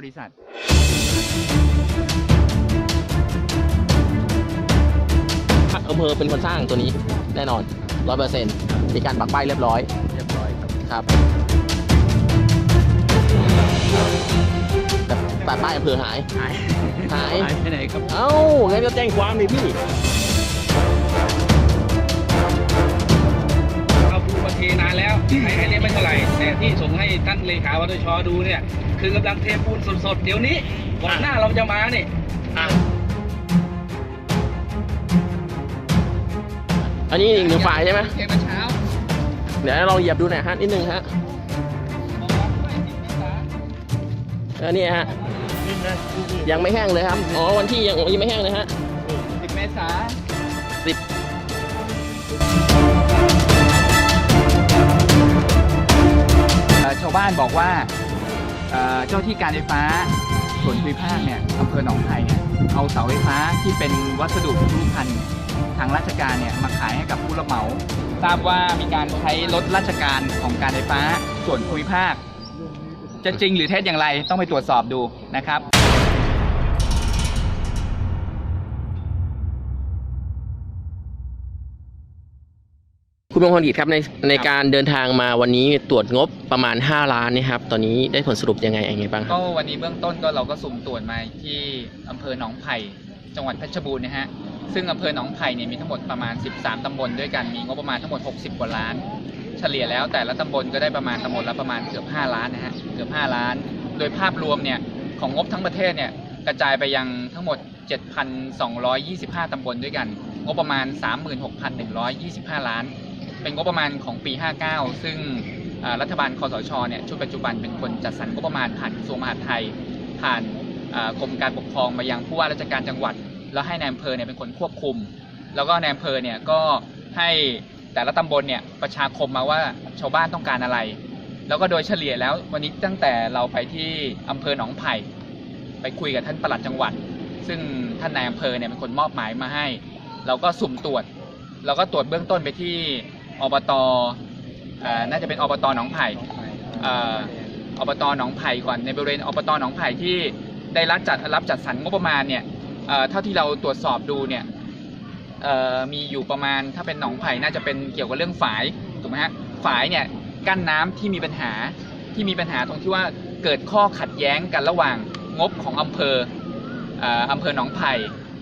บริษัท อำเภอเป็นคนสร้างตัวนี้แน่นอนร้อยเปอร์เซ็นต์มีการปักป้ายเรียบร้อยเรียบร้อยครับครับแต่แต่ป้ายอำเภอหาย หายหาย หายไปไหนครับเอ้างั้นก็แจ้งความเลยพี่ เอาปูมาเทนานแล้วไอ้ไอ้เนี่ยไม่เท่าไหร่แต่ที่ส่งให้ท่านเลขาวัตชดูเนี่ย คือกำลังเทปูนสดๆ เดี๋ยวนี้วันหน้าเราจะมาเนี่ยอันนี้อีกหนึ่งฝ่ายใช่ไหมเทมาเช้าเดี๋ยวเราเหยียบดูหน่อยฮะนิดนึงฮะอันนี้ฮะยังไม่แห้งเลยครับ อ๋อวันที่ยังยังไม่แห้งเลยฮะสิบเมษาสิบเอ่อชาวบ้านบอกว่า เจ้าที่การไฟฟ้าส่วนภูมิภาคเนี่ยอำเภอหนองไผ่เนี่ยเอาเสาไฟฟ้าที่เป็นวัสดุรูปพันธ์ทางราชการเนี่ยมาขายให้กับผู้รับเหมา ทราบว่ามีการใช้รถราชการของการไฟฟ้าส่วนภูมิภาค จะจริงหรือเท็จอย่างไรต้องไปตรวจสอบดูนะครับ คุณมงคลกิจครับในในการเดินทางมาวันนี้ตรวจงบประมาณ 5 ล้านนี่ครับ ตอนนี้ได้ผลสรุปยังไงยังไงบ้างครับก็วันนี้เบื้องต้นก็เราก็สุ่มตรวจมาที่อำเภอหนองไผ่จังหวัดเพชรบูรณ์นะฮะซึ่งอำเภอหนองไผ่เนี่ยมีทั้งหมดประมาณ 13 ตำบลด้วยกันมีงบประมาณทั้งหมด 60 กว่าล้าน เฉลี่ยแล้วแต่ละตำบลก็ได้ประมาณตำบลละประมาณเกือบ 5 ล้านนะฮะเกือบ 5 ล้าน โดยภาพรวมเนี่ยของงบทั้งประเทศเนี่ยกระจายไปยังทั้งหมด 7,225 ตำบลด้วยกัน งบประมาณ 36,125 ล้าน เป็นงบประมาณของปี 59 ซึ่งเอ่อรัฐบาลคอสชเนี่ยชุดปัจจุบันเป็นคนจัดสรรงบประมาณผ่านกระทรวงมหาดไทย ผ่านกรมการปกครองมายังผู้ว่าราชการจังหวัด แล้วให้นายอำเภอเนี่ยเป็นคนควบคุม แล้วก็นายอำเภอเนี่ยก็ให้แต่ละตำบลเนี่ยประชาคมมาว่าชาวบ้านต้องการอะไร แล้วก็โดยเฉลี่ยแล้ววันนี้ตั้งแต่เราไปที่อำเภอหนองไผ่ไปคุยกับท่านปลัดจังหวัด ซึ่งท่านนายอำเภอเนี่ยเป็นคนมอบหมายมาให้ เราก็สุ่มตรวจเราก็ตรวจเบื้องต้นไปที่ อบตน่าจะเป็นอบตหนองไผ่อบตหนองไผ่ก่อนในบริเวณอบตหนองไผ่ที่ได้รับจัดรับจัดสรรงบประมาณเนี่ยเท่าที่เราตรวจสอบดูเนี่ยมีอยู่ประมาณถ้าเป็นหนองไผ่น่าจะเป็นเกี่ยวกับเรื่องฝายถูกไหมฮะฝายเนี่ยกั้นน้ำที่มีปัญหาที่มีปัญหาตรงที่ว่าเกิดข้อขัดแย้งกันระหว่างงบของอำเภออ่ออำเภอหนองไผ่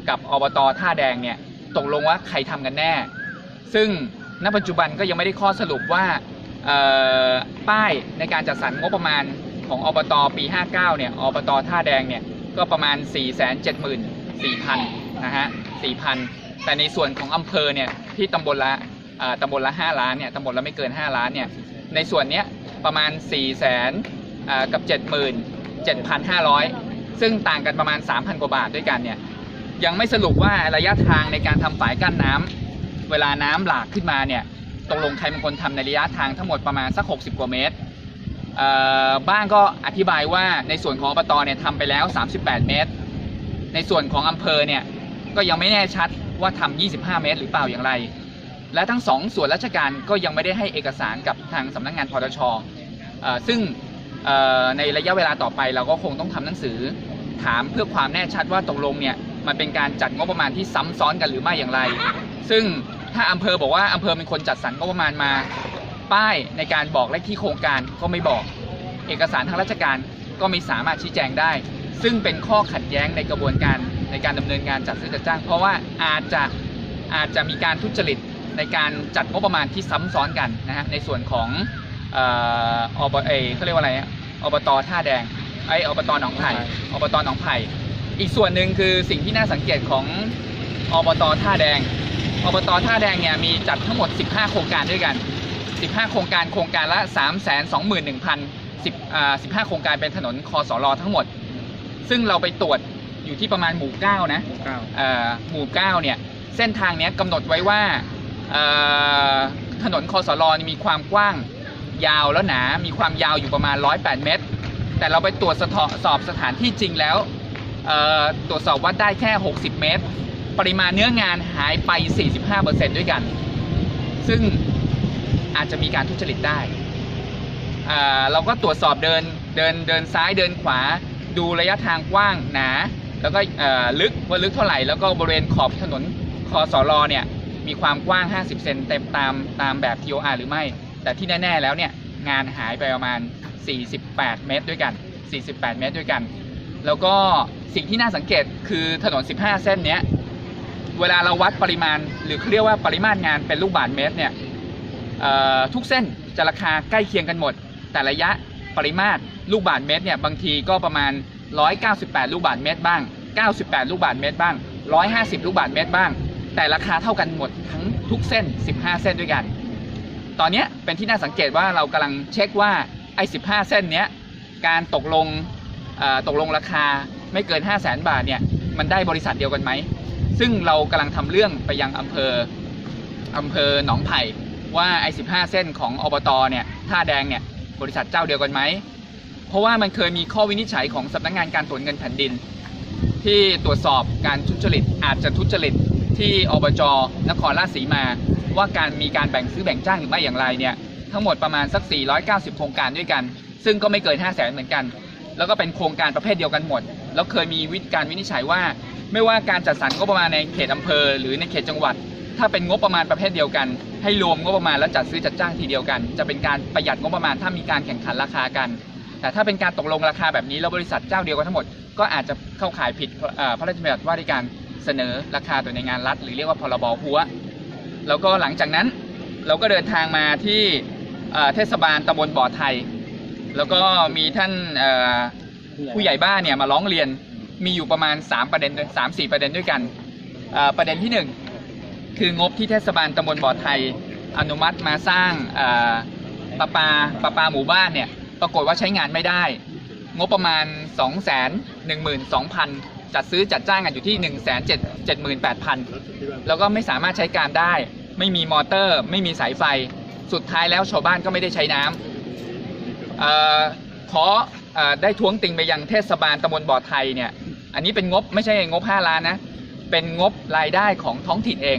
กับอบตท่าแดงเนี่ยตกลงว่าใครทำกันแน่ ซึ่ง ณปัจจุบันก็ยังไม่ได้ข้อสรุปว่าป้ายในการจัดสรรงบประมาณของอบตปี 59 เนี่ย อบตท่าแดงเนี่ย ก็ประมาณ 474,000 นะฮะ 4,000 แต่ในส่วนของอำเภอเนี่ย ที่ตำบลละตำบลละ 5 ล้านเนี่ย ตำบลละไม่เกิน 5 ล้านเนี่ย ในส่วนเนี้ยประมาณ4 0 0 0 0 0กับ 77,500 ซึ่งต่างกันประมาณ 3,000 กว่าบาทด้วยกันเนี่ย ยังไม่สรุปว่าระยะทางในการทำฝายกั้นน้ำ เวลาน้ำหลากขึ้นมาเนี่ยตกลงใครเป็นคนทำในระยะทางทั้งหมดประมาณสัก 60 กว่าเมตรบ้างก็อธิบายว่าในส่วนของอบตเนี่ยทำไปแล้ว 38 เมตร ในส่วนของอำเภอเนี่ยก็ยังไม่แน่ชัดว่าทำ25 เมตร หรือเปล่าอย่างไร และทั้งสองส่วนราชการก็ยังไม่ได้ให้เอกสารกับทางสำนักงานพทชซึ่งในระยะเวลาต่อไปเราก็คงต้องทำหนังสือ ถามเพื่อความแน่ชัดว่าตกลงเนี่ยมันเป็นการจัดงบประมาณที่ซ้ำซ้อนกันหรือไม่อย่างไร ซึ่ง ถ้าอำเภอบอกว่าอำเภอเป็นคนจัดสรรงบประมาณมา ป้ายในการบอกเลขที่โครงการก็ไม่บอก เอกสารทางราชการก็ไม่สามารถชี้แจงได้ ซึ่งเป็นข้อขัดแย้งในกระบวนการในการดำเนินการจัดซื้อจัดจ้าง เพราะว่าอาจจะอาจจะมีการทุจริตในการจัดงบประมาณที่ซ้ำซ้อนกันนะฮะในส่วนของเอ่ออบเอเขาเรียกว่าอะไรอะอบตท่าแดงไออบตหนองไผ่อบตหนองไผ่อีกส่วนหนึ่งคือสิ่งที่น่าสังเกตของอบตท่าแดง อบตท่าแดงเนี่ยมีจัดทั้งหมด 15 โครงการด้วยกัน 15 โครงการโครงการละ 3 2 1 0 0 0 10อ่า15 โครงการเป็นถนนคอสรอทั้งหมด ซึ่งเราไปตรวจอยู่ที่ประมาณหมู่ 9 นะเอ่อหมู่ 9 เนี่ย เส้นทางเนี้ยกำหนดไว้ว่าเอ่อถนนคอสรอนี่มีความกว้างยาวแล้วหนา มีความยาวอยู่ประมาณ 108 เมตร แต่เราไปตรวจสถสอบสถานที่จริงแล้วเอ่อตรวจสอบวัดได้แค่ 60 เมตร ปริมาณเนื้องานหายไป 45%ด้วยกัน ซึ่งอาจจะมีการทุจริตได้ เราก็ตรวจสอบเดินเดินเดินซ้ายเดินขวา ดูระยะทางกว้างหนา แล้วก็ลึกว่าลึกเท่าไหร่ แล้วก็บริเวณขอบถนนคอสอรอเนี่ยมีความกว้าง 50 เซนเต็มตามตามแบบ TOR หรือไม่ แต่ที่แน่ ๆ แล้วเนี่ยงานหายไปประมาณ 48 เมตรด้วยกัน 48 เมตรด้วยกัน แล้วก็สิ่งที่น่าสังเกตคือถนน 15 เส้นเนี้ย เวลาเราวัดปริมาณ หรือเรียกว่าปริมาตรงานเป็นลูกบาศก์เมตรเนี่ยทุกเส้นจะราคาใกล้เคียงกันหมด แต่ระยะปริมาตรลูกบาศก์เมตรเนี่ยบางทีก็ประมาณ 198 ลูกบาศก์เมตรบ้าง 98 ลูกบาศก์เมตรบ้าง 150 ลูกบาศก์เมตรบ้าง แต่ราคาเท่ากันหมดทั้งทุกเส้น 15 เส้นด้วยกัน ตอนนี้เป็นที่น่าสังเกตว่าเรากำลังเช็คว่าไอ้ 15 เส้นเนี้ยการตกลงตกลงราคาไม่เกิน 5 0 0 0 0 0 บาทเนี่ยมันได้บริษัทเดียวกันไหม ซึ่งเรากำลังทำเรื่องไปยังอำเภออำเภอหนองไผ่ว่าไอ้15 เส้นของอบตเนี่ยท่าแดงเนี่ยบริษัทเจ้าเดียวกันไหม เพราะว่ามันเคยมีข้อวินิจฉัยของสำนักงานการตรวจเงินแผ่นดิน ที่ตรวจสอบการทุจริตอาจจะทุจริตที่อบจนครราชสีมา ว่าการมีการแบ่งซื้อแบ่งจ้างหรือไม่อย่างไรเนี่ยทั้งหมดประมาณสัก 490 โครงการด้วยกัน ซึ่งก็ไม่เกิน 5 0 0แสนเหมือนกัน แล้วก็เป็นโครงการประเภทเดียวกันหมด แล้วเคยมีวิธีการวินิจฉัยว่า ไม่ว่าการจัดสรรงบประมาณในเขตอำเภอ หรือในเขตจังหวัด ถ้าเป็นงบประมาณประเภทเดียวกัน ให้รวมงบประมาณแล้วจัดซื้อจัดจ้างทีเดียวกัน จะเป็นการประหยัดงบประมาณถ้ามีการแข่งขันราคากัน แต่ถ้าเป็นการตกลงราคาแบบนี้แล้วบริษัทเจ้าเดียวกันทั้งหมดก็อาจจะเข้าข่ายผิดพระราชบัญญัติว่าด้วยการเสนอราคาตัวในงานรัฐ หรือเรียกว่าพรบหัว แล้วก็หลังจากนั้นเราก็เดินทางมาที่เทศบาลตำบลบ่อไทย แล้วก็มีท่านผู้ใหญ่บ้านเนี่ยมาร้องเรียน มีอยู่ประมาณ 3 ประเด็นด้วยสามสี่ประเด็นด้วยกัน ประเด็นที่ 1 คืองบที่เทศบาลตำบลบ่อไทย อนุมัติมาสร้างเอ่อประปาประปาหมู่บ้านเนี่ยปรากฏว่าใช้งานไม่ได้ งบประมาณ 2 1 2 0 0 0 จัดซื้อจัดจ้างกันอยู่ที่ 1 7 7 8 0 0 0แล้วก็ไม่สามารถใช้การได้ ไม่มีมอเตอร์ ไม่มีสายไฟ สุดท้ายแล้วชาวบ้านก็ไม่ได้ใช้น้ำขออได้ท้วงติงไปยังเทศบาลตำบลบ่อไทยเนี่ย อันนี้เป็นงบไม่ใช่งบ 5 ล้านนะ เป็นงบรายได้ของท้องถิ่นเอง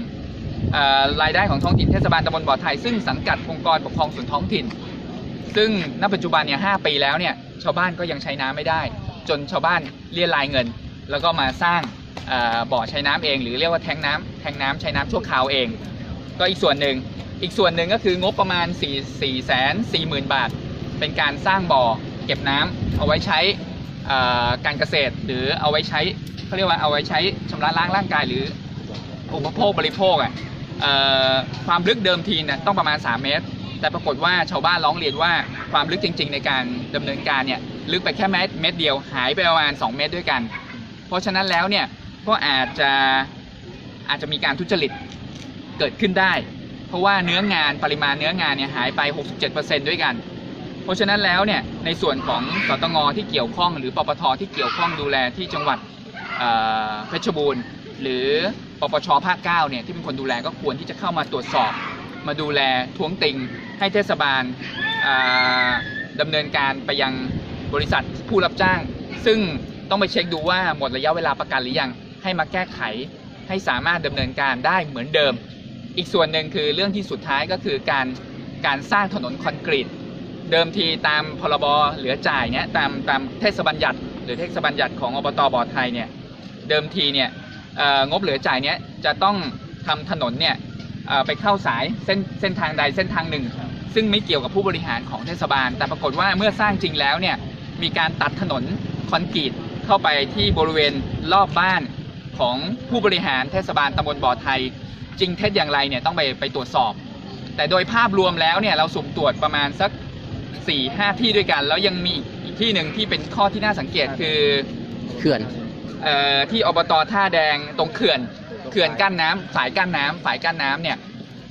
อรายได้ของท้องถิ่นเทศบาลตำบลบ่อไทย ซึ่งสังกัดองค์กรปกครองส่วนท้องถิ่น ซึ่งณปัจจุบันเนี่ยหปีแล้วเนี่ยชาวบ้านก็ยังใช้น้ำไม่ได้ จนชาวบ้านเรียรายเงิน แล้วก็มาสร้างบ่อบ่อใช้น้ำเอง หรือเรียกว่าแทงน้ำแทงน้ำใช้น้ำชั่วคราวเอง ก็อีกส่วนหนึ่งอีกส่วนหนึ่งก็คืองบประมาณ4 4แสน4หมื่นบาท เป็นการสร้างบ่อเก็บน้ำเอาไว้ใช้ การเกษตรหรือเอาไว้ใช้เขาเรียกว่าเอาไว้ใช้ชำระล้างร่างกายหรืออุปโภคบริโภคอะความลึกเดิมทีนี่ยต้องประมาณ 3 เมตร แต่ปรากฏว่าชาวบ้านร้องเรียนว่าความลึกจริง ๆ ในการดำเนินการเนี่ยลึกไปแค่เมตรเมตรเดียวหายไปประมาณ 2 เมตรด้วยกัน เพราะฉะนั้นแล้วเนี่ยก็อาจจะอาจจะมีการทุจริตเกิดขึ้นได้ เพราะว่าเนื้องานปริมาณเนื้องานเนี่ยหายไป 67%ด้วยกัน ราะฉะนั้นแล้วเนี่ยในส่วนของสตงที่เกี่ยวข้องหรือปปทที่เกี่ยวข้องดูแลที่จังหวัดเพชรบูรณ์ หรือปปชภาค9เนี่ยที่เป็นคนดูแลก็ควรที่จะเข้ามาตรวจสอบ มาดูแลท้วงติง ให้เทศบาลอ่าดำเนินการไปยังบริษัทผู้รับจ้าง ซึ่งต้องไปเช็คดูว่าหมดระยะเวลาประกันหรือยังให้มาแก้ไขให้สามารถดำเนินการได้เหมือนเดิม อีกส่วนหนึ่งคือเรื่องที่สุดท้ายก็คือการการสร้างถนนคอนกรีต เดิมทีตามพรบเหลือจ่ายเนี่ยตามตามเทศบัญญัติ หรือเทศบัญญัติของอบตบ่อไทยเนี่ยเดิมทีเนี่ยงบเหลือจ่ายเนี่ยจะต้องทำถนนเนี่ยไปเข้าสายเส้นเส้นทางใดเส้นทางหนึ่ง ซึ่งไม่เกี่ยวกับผู้บริหารของเทศบาล แต่ปรากฏว่าเมื่อสร้างจริงแล้วเนี่ยมีการตัดถนนคอนกรีตเข้าไปที่บริเวณรอบบ้านของผู้บริหารเทศบาลตำบลบ่อไทย จริงเท็จอย่างไรเนี่ยต้องไปไปตรวจสอบ แต่โดยภาพรวมแล้วเนี่ยเราสุ่มตรวจประมาณสัก 4 5ที่ด้วยกัน แล้วยังมีอีกที่หนึ่งที่เป็นข้อที่น่าสังเกตคือเขื่อน เอ่อที่อบตท่าแดงตรงเขื่อนเขื่อนกั้นน้ำฝายกั้นน้ำฝายกั้นน้ำเนี่ย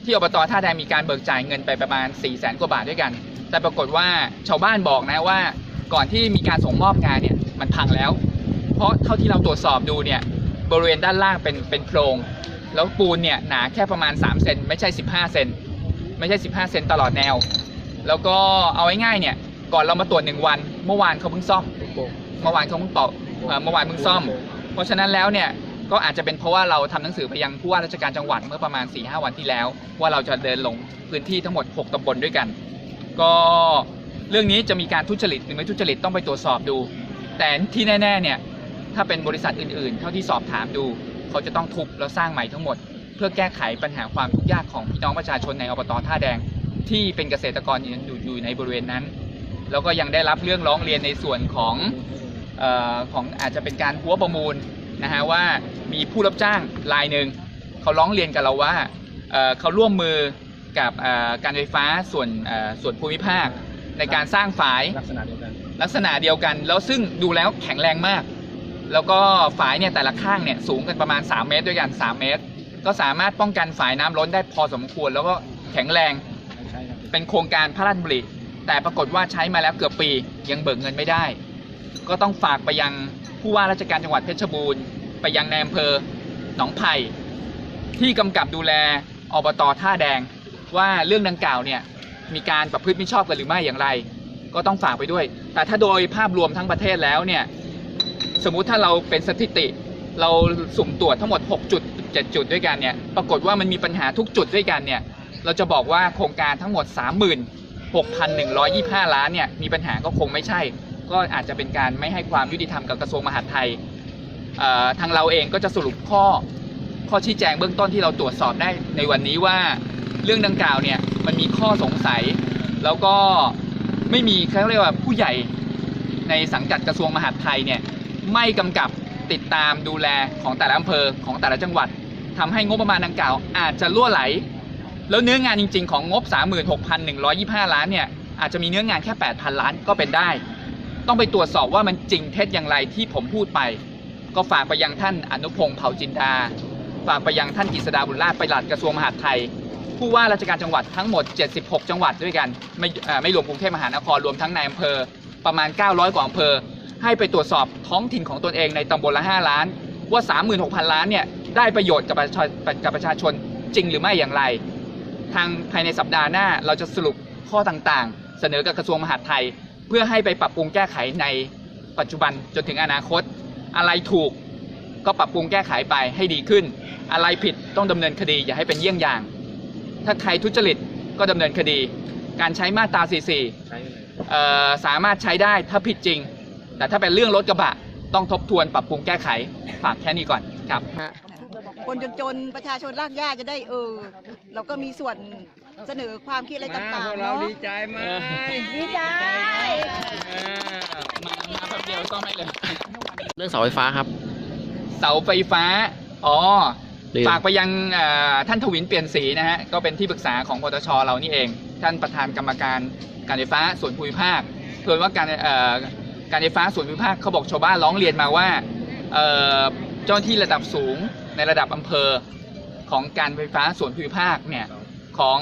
ที่อบตท่าแดงมีการเบิกจ่ายเงินไปประมาณ4 0 0แสนกว่าบาทด้วยกัน แต่ปรากฏว่าชาวบ้านบอกนะว่าก่อนที่มีการส่งมอบงานเนี่ยมันพังแล้ว เพราะเท่าที่เราตรวจสอบดูเนี่ยบริเวณด้านล่างเป็นเป็นโพรงแล้วปูนเนี่ยหนาแค่ประมาณ3เซนไม่ใช่ 15เซนไม่ใช่ 15เซนตลอดแนว แล้วก็เอาง่ายๆเนี่ย ก่อนเรามาตรวจหนึ่งวัน เมื่อวานเขาเพิ่งซ่อม เมื่อวานเขาเพิ่งเป่าเอ่อเมื่อวานเพิ่งซ่อม เพราะฉะนั้นแล้วเนี่ยก็อาจจะเป็นเพราะว่าเราทำหนังสือไปยังผู้ว่าราชการจังหวัดเมื่อประมาณ4ีหวันที่แล้ว ว่าเราจะเดินลงพื้นที่ทั้งหมด 6ตำบลด้วยกัน ก็เรื่องนี้จะมีการทุจริตหรือไม่ทุจริตต้องไปตรวจสอบดู แต่ที่แน่ๆเนี่ยถ้าเป็นบริษัทอื่นๆ เท่าที่สอบถามดู เขาจะต้องทุบแล้วสร้างใหม่ทั้งหมด เพื่อแก้ไขปัญหาความทุกข์ยากของพี่น้องประชาชนในอบตท่าแดง ที่เป็นเกษตรกรอยู่อยู่ในบริเวณนั้น แล้วก็ยังได้รับเรื่องร้องเรียนในส่วนของเออของอาจจะเป็นการหัวประมูลนะฮะว่ามีผู้รับจ้างรายหนึ่งเขาร้องเรียนกับเราว่าเอ่อเขาร่วมมือกับเอ่อการไฟฟ้าส่วนเอ่อส่วนภูมิภาค ในการสร้างฝายลักษณะเดียวกันลักษณะเดียวกัน แล้วซึ่งดูแล้วแข็งแรงมาก แล้วก็ฝายเนี่ยแต่ละข้างเนี่ยสูงกันประมาณ 3 เมตรด้วยกัน 3 เมตร ก็สามารถป้องกันฝายน้ำล้นได้พอสมควร แล้วก็แข็งแรงใช่ครับ เป็นโครงการพระราชดำริแต่ปรากฏว่าใช้มาแล้วเกือบปียังเบิกเงินไม่ได้ ก็ต้องฝากไปยังผู้ว่าราชการจังหวัดเพชรบูรณ์ ไปยังในอำเภอหนองไผ่ที่กำกับดูแลอบตท่าแดง ว่าเรื่องดังกล่าวเนี่ยมีการประพฤติมิชอบกันหรือไม่อย่างไร ก็ต้องฝากไปด้วย แต่ถ้าโดยภาพรวมทั้งประเทศแล้วเนี่ยสมมุติถ้าเราเป็นสถิติ เราสุ่มตรวจทั้งหมด 6 จุด 7 จุดด้วยกันเนี่ยปรากฏว่ามันมีปัญหาทุกจุดด้วยกันเนี่ย เราจะบอกว่าโครงการทั้งหมด 36,125 ล้านเนี่ยมีปัญหาก็คงไม่ใช่ ก็อาจจะเป็นการไม่ให้ความยุติธรรมกับกระทรวงมหาดไทยทางเราเองก็จะสรุปข้อข้อชี้แจงเบื้องต้นที่เราตรวจสอบได้ในวันนี้ว่าเรื่องดังกล่าวเนี่ยมันมีข้อสงสัย แล้วก็ไม่มีเขาเรียกว่าผู้ใหญ่ในสังกัดกระทรวงมหาดไทยเนี่ยไม่กำกับติดตามดูแลของแต่ละอำเภอของแต่ละจังหวัดทำให้งบประมาณดังกล่าวอาจจะล่วไหล แล้วเนื้องานจริง ๆ ของงบ 36,125 ล้านเนี่ยอาจจะมีเนื้องานแค่ 8,000 ล้านก็เป็นได้ ต้องไปตรวจสอบว่ามันจริงเท็จอย่างไรที่ผมพูดไป ก็ฝากไปยังท่านอนุพงศ์เผ่าจินดา ฝากไปยังท่านกฤษดาบุญราชไปหลัดกระทรวงมหาดไทย ผู้ว่าราชการจังหวัดทั้งหมด 76 จังหวัดด้วยกัน ไม่ไม่รวมกรุงเทพมหานครรวมทั้งในอำเภอ ประมาณ 900 กว่าอำเภอ ให้ไปตรวจสอบท้องถิ่นของตนเองในตำบลละ 5 ล้าน ว่า 36,000 ล้านเนี่ยได้ประโยชน์กับประชากับประชาชนจริงหรือไม่อย่างไร ทางภายในสัปดาห์หน้า เราจะสรุปข้อต่างๆ เสนอกับกระทรวงมหาดไทย เพื่อให้ไปปรับปรุงแก้ไขในปัจจุบันจนถึงอนาคต อะไรถูกก็ปรับปรุงแก้ไขไปให้ดีขึ้น อะไรผิดต้องดำเนินคดีอย่าให้เป็นเยี่ยงอย่าง ถ้าใครทุจริตก็ดำเนินคดี การใช้มาตรา 44ใช้เลยเอ่อสามารถใช้ได้ถ้าผิดจริง แต่ถ้าเป็นเรื่องรถกระบะต้องทบทวนปรับปรุงแก้ไขฝากแค่นี้ก่อนครับ คนจนๆประชาชนรากหญ้าจะได้เออ เราก็มีส่วนเสนอความคิดอะไรต่างๆเราเนาะดีใจไหมดีใจมามาแป๊บเดียวก็ไม่เลย เรื่องเสาไฟฟ้าครับ เสาไฟฟ้า อ๋อ ลืม ฝากไปยังเอ่อท่านทวินเปลี่ยนสีนะฮะ ก็เป็นที่ปรึกษาของปตชเรานี่เอง ท่านประธานกรรมการการไฟฟ้าส่วนภูมิภาคเพิ่นว่าการเอ่อการไฟฟ้าส่วนภูมิภาคเขาบอกชาวบ้านร้องเรียนมาว่าเอ่อเจ้าหน้าที่ระดับสูง ในระดับอำเภอของการไฟฟ้าส่วนภูมิภาคเนี่ยของ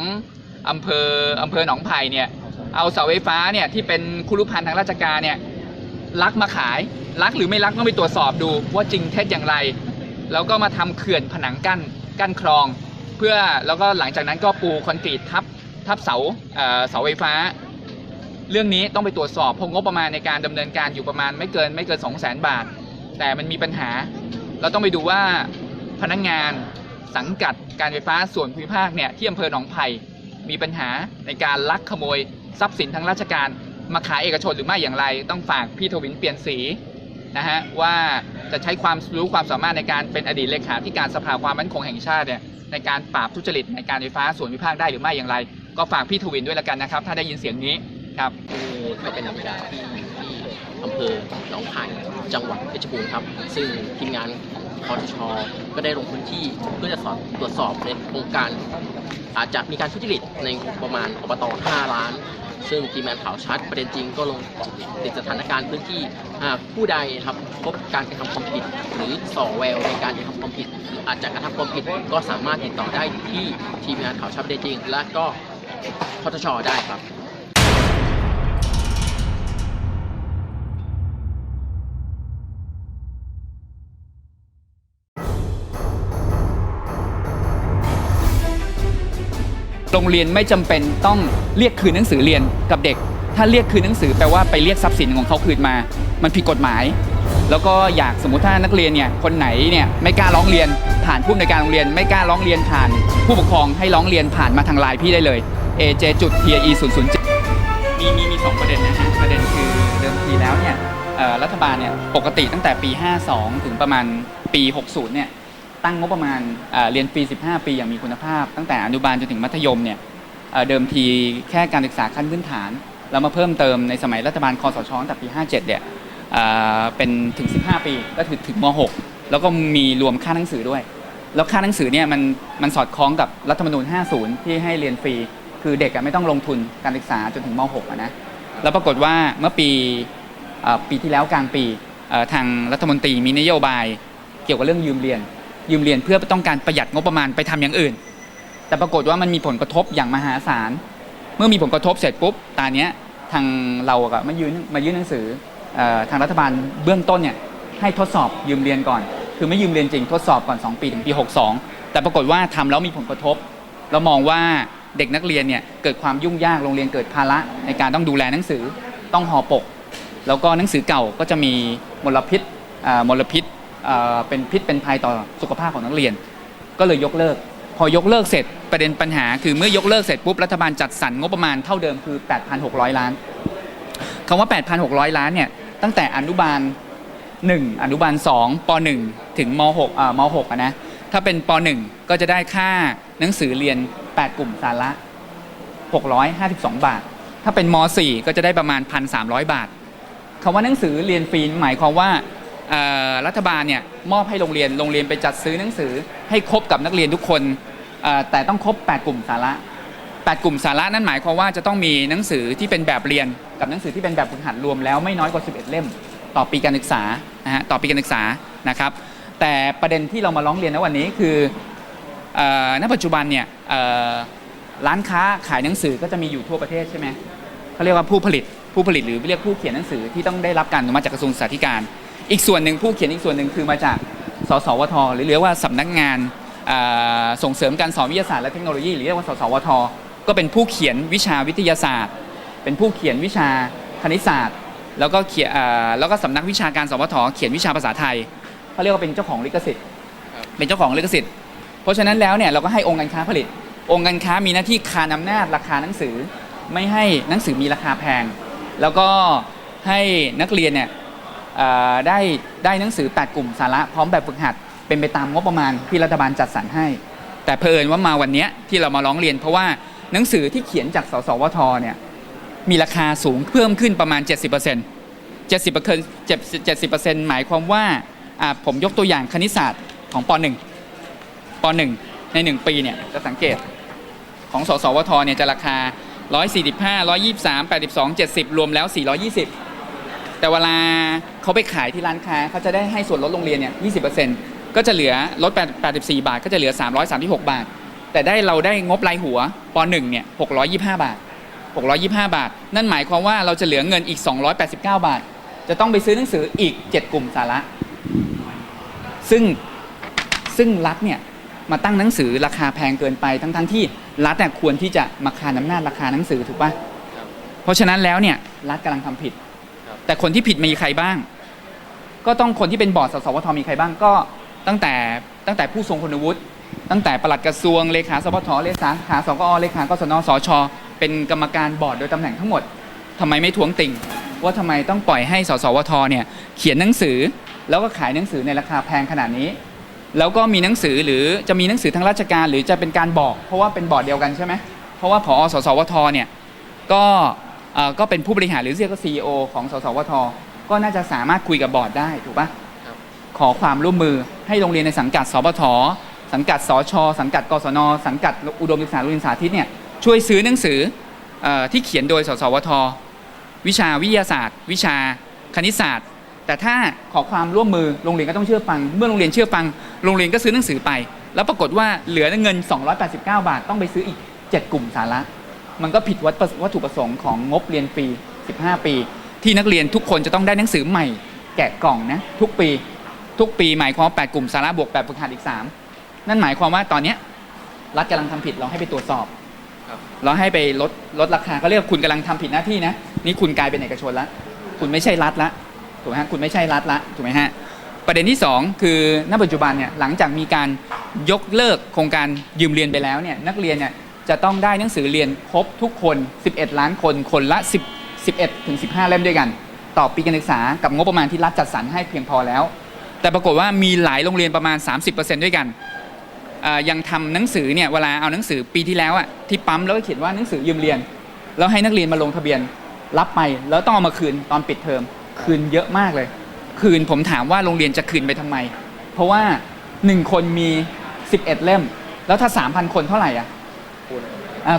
อำเภออำเภอหนองไผ่เนี่ยเอาเสาไฟฟ้าเนี่ยที่เป็นคุรุพันธ์ทางราชการเนี่ยลักมาขายลักหรือไม่ลักต้องไปตรวจสอบดูว่าจริงเท็จอย่างไร แล้วก็มาทำเขื่อนผนังกั้นกั้นคลอง เพื่อแล้วก็หลังจากนั้นก็ปูคอนกรีตทับทับเสาเอ่อเสาไฟฟ้า เรื่องนี้ต้องไปตรวจสอบเพราะงบประมาณในการดำเนินการอยู่ประมาณไม่เกินไม่เกิน 2 0 0 0 0 0 บาท แต่มันมีปัญหา เราต้องไปดูว่า พนักงานสังกัดการไฟฟ้าส่วนภูมิภาคเนี่ยที่อำเภอหนองไผ่มีปัญหาในการลักขโมยทรัพย์สินทางราชการมาขายเอกชนหรือไม่อย่างไร ต้องฝากพี่ทวินเปลี่ยนสีนะฮะว่าจะใช้ความรู้ความสามารถในการเป็นอดีตเลขาธิการสภาความมั่นคงแห่งชาติเนี่ยในการปราบทุจริตในการไฟฟ้าส่วนภูมิภาคได้หรือไม่อย่างไร ก็ฝากพี่ทวินด้วยละกันนะครับ ถ้าได้ยินเสียงนี้ครับคือก็เป็นเวลาที่ที่อำเภอหนองไผ่จังหวัดเพชรบูรณ์ครับ ซึ่งทีมงาน คอทชก็ได้ลงพื้นที่เพื่อจะสอบตรวจสอบในโครงการอาจจะมีการทุจริตในประมาณอบต5ล้าน ซึ่งทีมงานข่าวชัดประเด็นจริงก็ลงติดสถานการณ์พื้นที่ผู้ใดครับพบการกระทำความผิด หรือส่อแววในการกระทำความผิดหรืออาจจะกระทำความผิดก็สามารถติดต่อได้ที่ทีมงานข่าวชัดประเด็นจริง และก็คอทชได้ครับ โรงเรียนไม่จำเป็นต้องเรียกคืนหนังสือเรียนกับเด็ก ถ้าเรียกคืนหนังสือแปลว่าไปเรียกทรัพย์สินของเขาคืนมา มันผิดกฎหมาย แล้วก็อยากสมมติถ้านักเรียนเนี่ยคนไหนเนี่ยไม่กล้าร้องเรียนผ่านผู้อำนวยการโรงเรียน ไม่กล้าร้องเรียนผ่าน ผู้ปกครองให้ร้องเรียนผ่านมาทางไลน์พี่ได้เลย aj จุด te 0 0 7มีมีมีสองประเด็นนะฮะประเด็นคือเดิมทีแล้วเนี่ยเอ่อรัฐบาลเนี่ยปกติตั้งแต่ปี 52 ถึงประมาณปี 60 เนี่ย ตั้งงบประมาณเรียนฟรี 15 ปีอย่างมีคุณภาพ ตั้งแต่อนุบาลจนถึงมัธยมเนี่ยเดิมทีแค่การศึกษาขั้นพื้นฐานแล้วมาเพิ่มเติมในสมัยรัฐบาลคอสชตั้งแต่ปี 57 เนี่ยเอ่อเป็นถึง 15 ปีก็ถึงถึงม .6 แล้วก็มีรวมค่าหนังสือด้วย แล้วค่าหนังสือเนี่ยมันมันสอดคล้องกับรัฐธรรมนูญ 50 ที่ให้เรียนฟรี คือเด็กไม่ต้องลงทุนการศึกษาจนถึงม .6 นะ แล้วปรากฏว่าเมื่อปีปีที่แล้วกลางปีทางรัฐมนตรีมีนโยบายเกี่ยวกับเรื่องยืมเรียน ยืมเรียนเพื่อต้องการประหยัดงบประมาณไปทำอย่างอื่น แต่ปรากฏว่ามันมีผลกระทบอย่างมหาศาล เมื่อมีผลกระทบเสร็จปุ๊บตอนเนี้ยทางเราอะมายื่นมายื่นหนังสือทางรัฐบาลเบื้องต้นเนี่ยให้ทดสอบยืมเรียนก่อน คือไม่ยืมเรียนจริงทดสอบก่อน 2 ปีถึงปี 62 แต่ปรากฏว่าทำแล้วมีผลกระทบ เรามองว่าเด็กนักเรียนเนี่ยเกิดความยุ่งยากโรงเรียนเกิดภาระในการต้องดูแลหนังสือต้องห่อปก แล้วก็หนังสือเก่าก็จะมีมลพิษมลพิษ เป็นพิษเป็นภัยต่อสุขภาพของนักเรียน ก็เลยยกเลิก พอยกเลิกเสร็จประเด็นปัญหา คือเมื่อยกเลิกเสร็จปุ๊บรัฐบาลจัดสรรงบประมาณเท่าเดิมคือ 8,600 ล้านคำว่า 8,600 ล้านเนี่ยตั้งแต่อนุบาล 1 อนุบาล 2ป 1 ถึงม6อ่าม6 นะถ้าเป็นป 1 ก็จะได้ค่าหนังสือเรียน 8 กลุ่มสาระ 652 บาท ถ้าเป็นม 4 ก็จะได้ประมาณ 1,300 บาทคำว่าหนังสือเรียนฟรีหมายความว่า รัฐบาลเนี่ยมอบให้โรงเรียนโรงเรียนไปจัดซื้อหนังสือ ให้ครบกับนักเรียนทุกคนแต่ต้องครบ 8 กลุ่มสาระ 8 กลุ่มสาระนั่นหมายความว่าจะต้องมีหนังสือที่เป็นแบบเรียนกับหนังสือที่เป็นแบบฝึกหัดรวมแล้วไม่น้อยกว่า 11 เล่ม ต่อปีการศึกษานะฮะต่อปีการศึกษานะครับ แต่ประเด็นที่เรามาร้องเรียนในวันนี้คือณปัจจุบันเนี่ยร้านค้าขายหนังสือก็จะมีอยู่ทั่วประเทศใช่ไหมเขาเรียกว่าผู้ผลิตผู้ผลิตหรือเรียกผู้เขียนหนังสือที่ต้องได้รับการอนุมัติจากกระทรวงศึกษาธิการ อีกส่วนหนึ่งผู้เขียนอีกส่วนหนึ่งคือมาจากสสวทหรือเรียกว่าสำนักงานส่งเสริมการสอนวิทยาศาสตร์และเทคโนโลยีหรือเรียกว่าสสวทก็เป็นผู้เขียนวิชาวิทยาศาสตร์ เป็นผู้เขียนวิชาคณิตศาสตร์ แล้วก็เขียนแล้วก็สำนักวิชาการสวทเขียนวิชาภาษาไทยเขาเรียกว่าเป็นเจ้าของลิขสิทธิ์เป็นเจ้าของลิขสิทธิ์ เพราะฉะนั้นแล้วเนี่ยเราก็ให้องค์การค้าผลิต องค์การค้ามีหน้าที่คานอำนาจราคาหนังสือ ไม่ให้หนังสือมีราคาแพง แล้วก็ให้นักเรียนเนี่ย ได้ได้หนังสือ 8 กลุ่มสาระพร้อมแบบฝึกหัด เป็นไปตามงบประมาณที่รัฐบาลจัดสรรให้ แต่เพอิญว่ามาวันนี้ที่เรามาร้องเรียน เพราะว่าหนังสือที่เขียนจากสสวทเนี่ยมีราคาสูงเพิ่มขึ้นประมาณ 70% 70% 70%หมายความว่าอ่าผมยกตัวอย่างคณิตศาสตร์ของป .1 ป .1 ใน 1 ปีเนี่ยจะสังเกตของสสวทเนี่ยจะราคา 145 123 82 70 รวมแล้ว 420 แต่เวลาเขาไปขายที่ร้านค้าเขาจะได้ให้ส่วนลดโรงเรียนเนี่ย20%ก็จะเหลือลด84 บาท ก็จะเหลือ 336 บาท แต่ได้เราได้งบรายหัวป .1 เนี่ย625 บาท 625 บาท นั่นหมายความว่าเราจะเหลือเงินอีก 289 บาท จะต้องไปซื้อหนังสืออีก 7 กลุ่มสาระ ซึ่งซึ่งรัฐเนี่ยมาตั้งหนังสือราคาแพงเกินไปทั้งทั้งๆที่รัฐเนี่ยควรที่จะมาคานอำนาจราคาหนังสือถูกปะเพราะฉะนั้นแล้วเนี่ยรัฐกำลังทำผิด แต่คนที่ผิดมีใครบ้าง ก็ต้องคนที่เป็นบอร์ดสสวทมีใครบ้างก็ตั้งแต่ตั้งแต่ผู้ทรงคุณวุฒิตั้งแต่ปลัดกระทรวงเลขาสพทเลขาขาสกอเลขากสนสช เป็นกรรมการบอร์ดโดยตำแหน่งทั้งหมดทำไมไม่ท้วงติงว่าทำไมต้องปล่อยให้สสวทเนี่ยเขียนหนังสือแล้วก็ขายหนังสือในราคาแพงขนาดนี้ แล้วก็มีหนังสือหรือจะมีหนังสือทางราชการ หรือจะเป็นการบอก เพราะว่าเป็นบอร์ดเดียวกันใช่ไหมเพราะว่าผอสสวทเนี่ยก็ ก็เป็นผู้บริหารหรือเรียกว่าซีอของสสวทก็น่าจะสามารถคุยกับบอร์ดได้ถูกปะครับขอความร่วมมือให้โรงเรียนในสังกัดสปทสังกัดสช สังกัดกศน สังกัดอุดมศึกษาโรงเรียนสาธิตเนี่ยช่วยซื้อหนังสือเออที่เขียนโดยสสวท วิชาวิทยาศาสตร์ วิชาคณิตศาสตร์ แต่ถ้าขอความร่วมมือโรงเรียนก็ต้องเชื่อฟัง เมื่อโรงเรียนเชื่อฟัง โรงเรียนก็ซื้อหนังสือไป แล้วปรากฏว่าเหลือเงิน 289 บาทต้องไปซื้ออีก 7 กลุ่มสาระ มันก็ผิดวัตถุวัตถุประสงค์ของงบเรียนฟรี15 ปี ที่นักเรียนทุกคนจะต้องได้หนังสือใหม่ แกะกล่องนะทุกปีทุกปีหมายความว่า8กลุ่มสาระบวก8ฝึกหัดอีก 3 นั่นหมายความว่าตอนเนี้ยรัฐกำลังทำผิดเราให้ไปตรวจสอบครับเราให้ไปลดลดราคาก็เรียกว่าคุณกำลังทำผิดหน้าที่นะนี่คุณกลายเป็นเอกชนละคุณไม่ใช่รัฐละถูกไหมฮะคุณไม่ใช่รัฐละถูกไหมฮะประเด็นที่สองคือณปัจจุบันเนี่ยหลังจากมีการยกเลิกโครงการยืมเรียนไปแล้วเนี่ยนักเรียนเนี่ย จะต้องได้หนังสือเรียนครบทุกคน 11 ล้านคน คนละ 10 11ถึง15 เล่มด้วยกัน ต่อปีการศึกษากับงบประมาณที่รัฐจัดสรรให้เพียงพอแล้ว แต่ปรากฏว่ามีหลายโรงเรียนประมาณ 30%ด้วยกันยังทำหนังสือเนี่ยเวลาเอาหนังสือปีที่แล้วอะที่ปั๊มแล้วก็เขียนว่าหนังสือยืมเรียน แล้วให้นักเรียนมาลงทะเบียนรับไปแล้วต้องเอามาคืนตอนปิดเทอมคืนเยอะมากเลย คืนผมถามว่าโรงเรียนจะคืนไปทำไม เพราะว่า 1 คนมี 11 เล่ม แล้วถ้า 3,000 คนเท่าไหร่อะ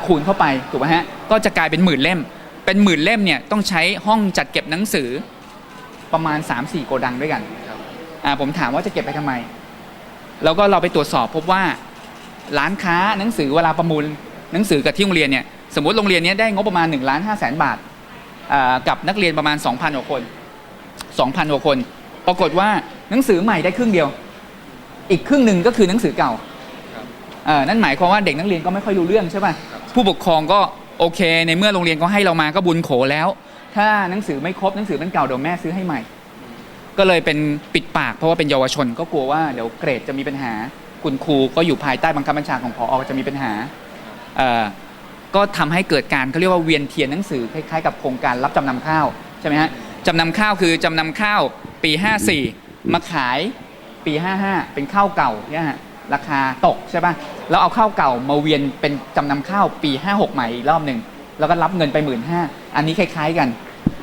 คูณเข้าไปถูกไหมฮะก็จะกลายเป็นหมื่นเล่ม เป็นหมื่นเล่มเนี่ยต้องใช้ห้องจัดเก็บหนังสือประมาณ 3-4โกดังด้วยกันอ่าผมถามว่าจะเก็บไปทำไม แล้วก็เราไปตรวจสอบพบว่าร้านค้าหนังสือเวลาประมูลหนังสือกับที่โรงเรียนเนี่ยสมมติโรงเรียนเนี้ได้งบประมาณ1ล้าน5แสนบาทอ่ากับนักเรียนประมาณ 2,000กว่าคน2,000กว่าคน ปรากฏว่าหนังสือใหม่ได้ครึ่งเดียว อีกครึ่งหนึ่งก็คือหนังสือเก่า เอ่อนั่นหมายความว่าเด็กนักเรียนก็ไม่ค่อยรู้เรื่องใช่ป่ะผู้ปกครองก็โอเค ในเมื่อโรงเรียนก็ให้เรามาก็บุญโขแล้ว ถ้าหนังสือไม่ครบหนังสือมันเก่าเดี๋ยวแม่ซื้อให้ใหม่ ก็เลยเป็นปิดปากเพราะว่าเป็นเยาวชน ก็กลัวว่าเดี๋ยวเกรดจะมีปัญหาคุณครูก็อยู่ภายใต้บังคับบัญชาของพอจะมีปัญหาเอ่อก็ทำให้เกิดการเขาเรียกว่าเวียนเทียนหนังสือคล้ายๆกับโครงการรับจำนำข้าวใช่ไหมฮะจำนำข้าวคือจำนำข้าวปี 54 มาขายปี 55 เป็นข้าวเก่าเนี่ยฮะ ราคาตกใช่ป่ะแล้วเอาข้าวเก่ามาเวียนเป็นจำนำข้าวปี 56 ใหม่อีกรอบหนึ่งแล้วก็รับเงินไปหมื่นห้าอันนี้คล้ายๆกัน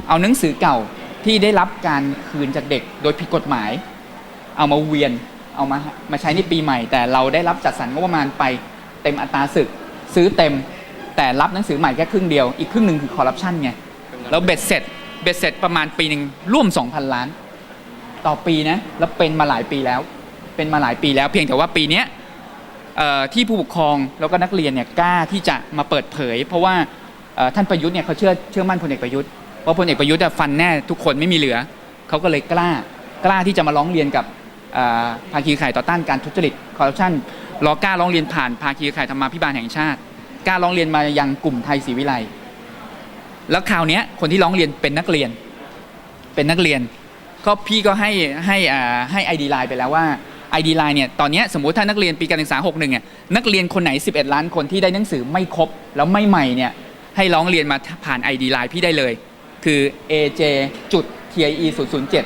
เอาหนังสือเก่าที่ได้รับการคืนจากเด็กโดยผิดกฎหมาย เอามาเวียนเอามามาใช้ในปีใหม่ แต่เราได้รับจัดสรรงบประมาณไปเต็มอัตราศึก ซื้อเต็มแต่รับหนังสือใหม่แค่ครึ่งเดียวอีกครึ่งหนึ่งคือคอร์รัปชันไงแล้วเบ็ดเสร็จเบ็ดเสร็จประมาณปีหนึ่งร่วม 2,000 ล้าน ต่อปีนะแล้วเป็นมาหลายปีแล้ว เป็นมาหลายปีแล้ว เพียงแต่ว่าปีนี้ที่ผู้ปกครองแล้วก็นักเรียนเนี่ยกล้าที่จะมาเปิดเผย เพราะว่าท่านประยุทธ์เนี่ยเขาเชื่อเชื่อมั่นพลเอกประยุทธ์ว่าพลเอกประยุทธ์อะฟันแน่ทุกคนไม่มีเหลือเขาก็เลยกล้ากล้าที่จะมาร้องเรียนกับอ่าภาคีข่ายต่อต้านการทุจริตคอร์รัปชันรอกล้าร้องเรียนผ่านภาคีข่ายธรรมาภิบาลแห่งชาติกล้าร้องเรียนมายังกลุ่มไทยศรีวิไลแล้วคราวเนี้ยคนที่ร้องเรียนเป็นนักเรียนเป็นนักเรียน ก็พี่ก็ให้ให้ให้ไอดีไลน์ไปแล้วว่า ID Line เนี่ยตอนนี้สมมุติถ้านักเรียนปีการศึกษา 61เนี่ยนักเรียนคนไหน 11 ล้านคนที่ได้หนังสือไม่ครบ แล้วไม่ใหม่เนี่ยให้ร้องเรียนมาผ่าน ID Line พี่ได้เลย คือ AJ จุด TIE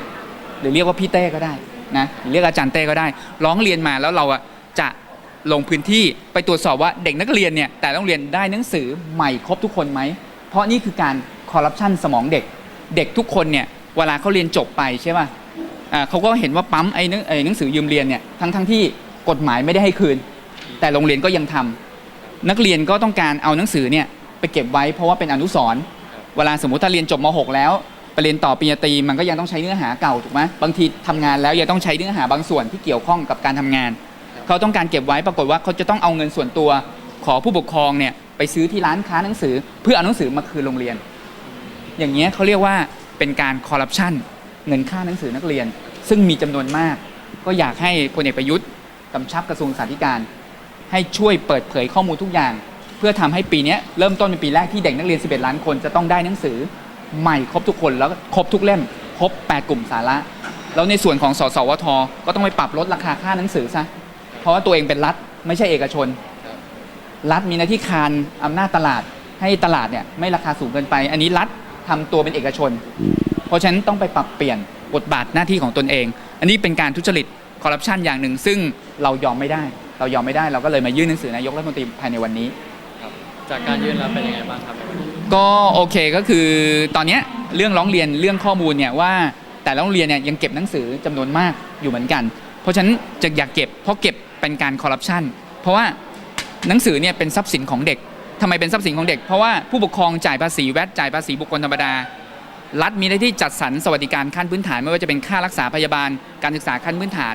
007 หรือเรียกว่าพี่เต้ก็ได้นะเรียกอาจารย์เต้ก็ได้ ร้องเรียนมาแล้วเราอะจะลงพื้นที่ไปตรวจสอบว่าเด็กนักเรียนเนี่ยแต่ละโรงเรียนได้หนังสือใหม่ครบทุกคนไหม เพราะนี่คือการคอร์รัปชันสมองเด็ก เด็กทุกคนเนี่ยเวลาเขาเรียนจบไปใช่ป่ะ เขาก็เห็นว่าปั๊มไอ้หนังหนังสือยืมเรียนเนี่ยทั้งทั้งที่กฎหมายไม่ได้ให้คืน แต่โรงเรียนก็ยังทำนักเรียนก็ต้องการเอาหนังสือเนี่ยไปเก็บไว้เพราะว่าเป็นอนุสรณ์เวลาสมมติถ้าเรียนจบม .6 แล้วไปเรียนต่อปริญญาตรีมันก็ยังต้องใช้เนื้อหาเก่าถูกไหมบางทีทำงานแล้วยังต้องใช้เนื้อหาบางส่วนที่เกี่ยวข้องกับการทำงาน เขาต้องการเก็บไว้ปรากฏว่าเขาจะต้องเอาเงินส่วนตัว ขอผู้ปกครองเนี่ยไปซื้อที่ร้านค้าหนังสือ เพื่อเอาหนังสือมาคืนโรงเรียน อย่างเงี้ยเขาเรียกว่าเป็นการคอร์รัปชัน เงินค่าหนังสือนักเรียน ซึ่งมีจำนวนมาก ก็อยากให้พลเอกประยุทธ์กำชับกระทรวงสาธารณการ ให้ช่วยเปิดเผยข้อมูลทุกอย่าง เพื่อทำให้ปีนี้เริ่มต้นเป็นปีแรกที่เด็กนักเรียน 11 ล้านคนจะต้องได้หนังสือใหม่ครบทุกคนแล้วครบทุกเล่มครบ 8 กลุ่มสาระ แล้วในส่วนของสสวทก็ต้องไปปรับลดราคาค่าหนังสือซะเพราะว่าตัวเองเป็นรัฐไม่ใช่เอกชน รัฐมีหน้าที่คานอำนาจตลาดให้ตลาดเนี่ยไม่ราคาสูงเกินไป อันนี้รัฐทำตัวเป็นเอกชน เพราะฉะนั้นต้องไปปรับเปลี่ยนบทบาทหน้าที่ของตนเอง อันนี้เป็นการทุจริตคอร์รัปชันอย่างหนึ่ง ซึ่งเรายอมไม่ได้ เรายอมไม่ได้เราก็เลยมายื่นหนังสือนายกรัฐมนตรีภายในวันนี้จากการยื่นแล้วเป็นยังไงบ้างครับในวันนี้ก็โอเคก็คือตอนเนี้ยเรื่องร้องเรียนเรื่องข้อมูลเนี่ยว่าแต่ละโรงเรียนเนี่ยยังเก็บหนังสือจำนวนมากอยู่เหมือนกัน เพราะฉะนั้นจะอยากเก็บเพราะเก็บเป็นการคอร์รัปชันเพราะว่าหนังสือเนี่ยเป็นทรัพย์สินของเด็กทำไมเป็นทรัพย์สินของเด็ก เพราะว่าผู้ปกครองจ่ายภาษีแวดจ่ายภาษีบุคคลธรรมดา รัฐมีหน้าที่จัดสรรสวัสดิการขั้นพื้นฐาน ไม่ว่าจะเป็นค่ารักษาพยาบาล การศึกษาขั้นพื้นฐาน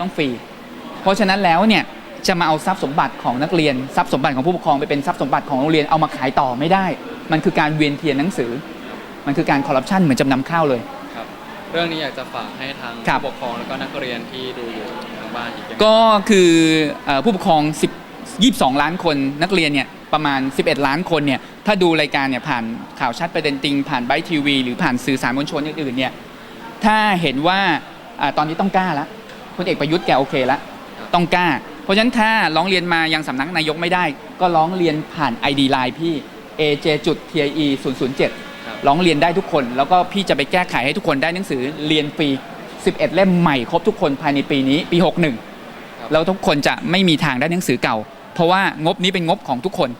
ต้องฟรี เพราะฉะนั้นแล้วเนี่ยจะมาเอาทรัพย์สมบัติของนักเรียนทรัพย์สมบัติของผู้ปกครองไปเป็นทรัพย์สมบัติของโรงเรียนเอามาขายต่อไม่ได้ มันคือการเวียนเทียนหนังสือ มันคือการคอร์รัปชันเหมือนจำนำข้าวเลยครับเรื่องนี้อยากจะฝากให้ทางครับผู้ปกครองแล้วก็นักเรียนที่ดูอยู่ทางบ้านอีกยังไงก็คือเอ่อผู้ปกครอง10 22 ล้านคนนักเรียนเนี่ยประมาณ 11 ล้านคนเนี่ย ถ้าดูรายการเนี่ยผ่านข่าวชัดประเด็นจริง ผ่านไบทีวี หรือผ่านสื่อสารมวลชนอื่นๆเนี่ยถ้าเห็นว่าอาตอนนี้ต้องกล้าแล้วพลเอกประยุทธ์แกโอเคแล้วต้องกล้า เพราะฉะนั้นถ้าร้องเรียนมายังสำนักนายกไม่ได้ ก็ร้องเรียนผ่าน ID Line พี่ aj จุด tie 007 ร้องเรียนได้ทุกคน แล้วก็พี่จะไปแก้ไขให้ทุกคนได้หนังสือเรียนฟรี 11 เล่มใหม่ครบทุกคนภายในปีนี้ปี 61 แล้วทุกคนจะไม่มีทางได้หนังสือเก่า เพราะว่างบนี้เป็นงบของทุกคน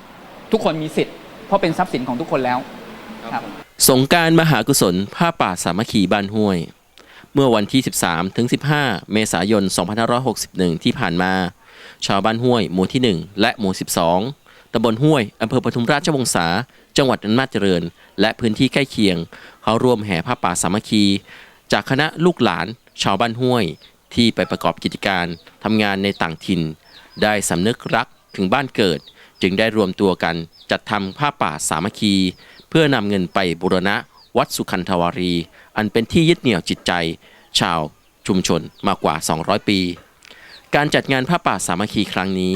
ทุกคนมีสิทธิ์เพ ราะเป็นทรัพย์สินของทุกคนแล้วครับสงกรารมหากุศลผ้าป่าสามัคคีบ้านห้วย เมื่อวันที่ 13 ถึง 15 เมษายน 2561 ที่ผ่านมา ชาวบ้านห้วย หมู่ที่ 1 และหมู่ 12 ตำบลห้วย อำเภอปทุมราชวงศา จังหวัดอำนาจเจริญ และพื้นที่ใกล้เคียง เขาร่วมแห่ผ้าป่าสามัคคี จากคณะลูกหลาน ชาวบ้านห้วย ที่ไปประกอบกิจการทำงานในต่างถิ่น ได้สำนึกรักถึงบ้านเกิด จึงได้รวมตัวกันจัดทำผ้าป่าสามัคคี เพื่อนำเงินไปบูรณะวัดสุขันธวารี อันเป็นที่ยึดเหนี่ยวจิตใจ ชาวชุมชนมากกว่า 200 ปี การจัดงานผ้าป่าสามัคคีครั้งนี้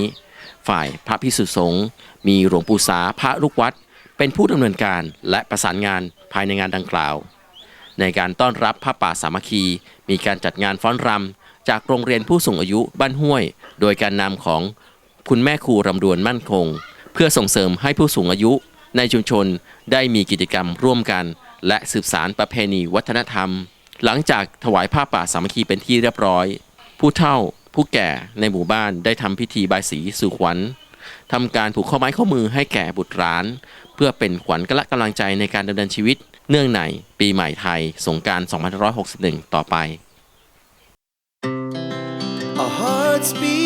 ฝ่ายพระพิสุสงฆ์มีหลวงปู่สาพระลูกวัด เป็นผู้ดำเนินการและประสานงานภายในงานดังกล่าว ในการต้อนรับผ้าป่าสามัคคี มีการจัดงานฟ้อนรำจากโรงเรียนผู้สูงอายุบ้านห้วย โดยการนำของ คุณแม่ครูรำดวนมั่นคง เพื่อส่งเสริมให้ผู้สูงอายุ ในชุมชนได้มีกิจกรรมร่วมกัน และสืบสารประเพณีวัฒนธรรม หลังจากถวายผ้าป่าสามัคคีเป็นที่เรียบร้อย ผู้เฒ่า ผู้แก่ในหมู่บ้านได้ทำพิธีบายสีสู่ขวัญทำการผูกข้อไม้ข้อมือให้แก่บุตรหลาน เพื่อเป็นขวัญและกำลังใจในการดำเนินชีวิต เนื่องในปีใหม่ไทยสงการ2561 ต่อไป Our hearts beat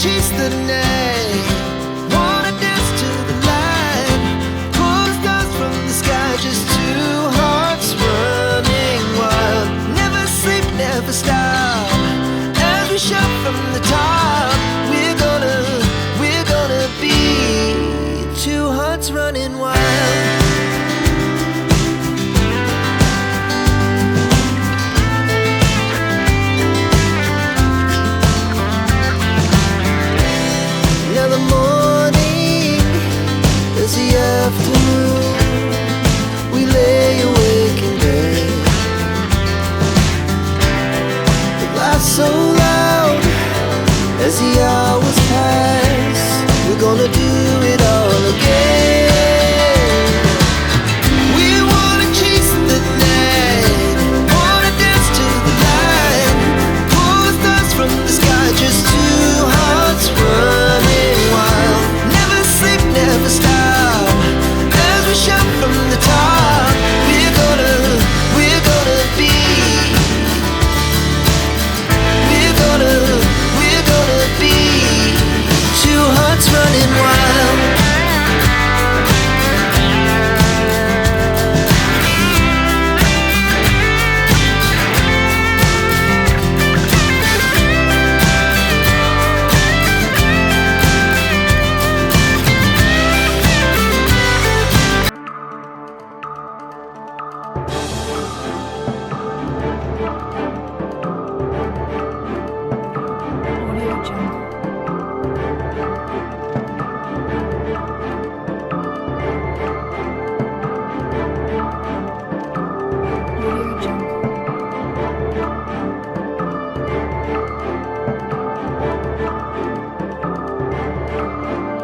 Chase the night, wanna dance to the light. From the sky, just two hearts running wild. Never sleep, never stop. As we shout from the top,